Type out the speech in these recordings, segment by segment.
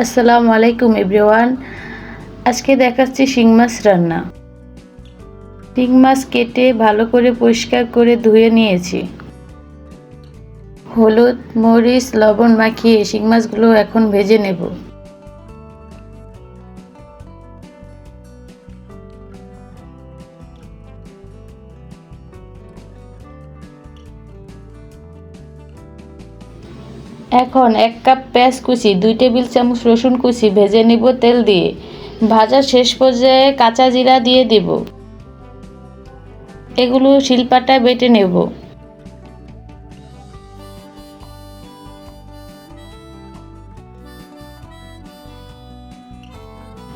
আসসালামু আলাইকুম এভরিওয়ান। আজকে দেখাচ্ছি শিং মাছ রান্না। শিং মাছ কেটে ভালো করে পরিষ্কার করে ধুয়ে নিয়েছি। হলুদ, মরিচ, লবণ মাখিয়ে শিং মাছগুলো এখন ভেজে নেব। এখন এক কাপ পেঁয়াজ কুচি, দুই টেবিল চামচ রসুন কুচি, ভেজে নিব তেল দিয়ে। ভাজা শেষ পর্যায়ে কাঁচা জিরা দিয়ে দিব। এগুলো শিলপাটায় বেটে নেব।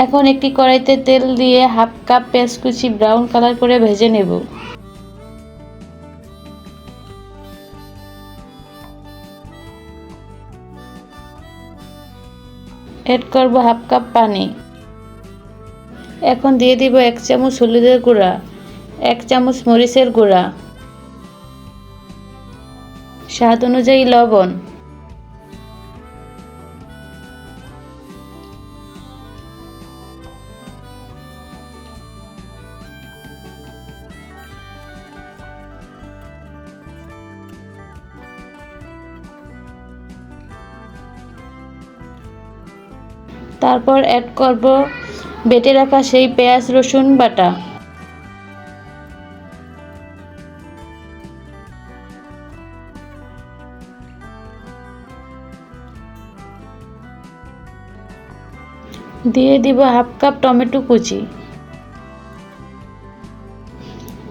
এখন একটি কড়াইতে তেল দিয়ে হাফ কাপ পেঁয়াজ কুচি ব্রাউন কালার করে ভেজে নেব। এড করব হাফ কাপ পানি। এখন দিয়ে দিব এক চামচ হলুদের গুঁড়া, এক চামচ মরিচের গুঁড়া। স্বাদ অনুযায়ী লবণ। তারপর অ্যাড করব বেটে রাখা সেই পেঁয়াজ, রসুন বাটা। দিয়ে দিব হাফ কাপ টমেটো কুচি।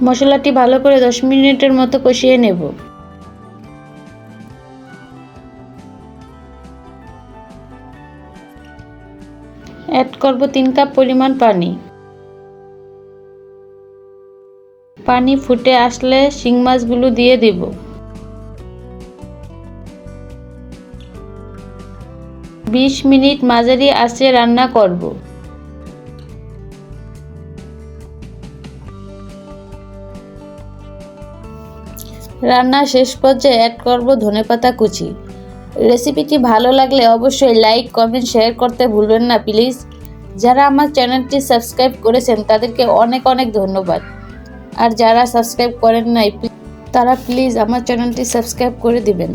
মশলাটি ভালো করে দশ মিনিটের মতো কষিয়ে নেব। অ্যাড করব তিন কাপ পরিমাণ পানি। পানি ফুটে আসলে শিং মাছগুলো দিয়ে দিব। বিশ মিনিট মাঝারি আঁচে রান্না করব। রান্না শেষ পর্যায়ে অ্যাড করব ধনেপাতা কুচি। রেসিপিটি ভালো লাগলে অবশ্যই লাইক, কমেন্ট, শেয়ার করতে ভুলবেন না, প্লিজ। যারা আমার চ্যানেলটি সাবস্ক্রাইব করেছেন, তাদেরকে অনেক অনেক ধন্যবাদ। আর যারা সাবস্ক্রাইব করেন নাই, তারা প্লিজ আমার চ্যানেলটি সাবস্ক্রাইব করে দিবেন।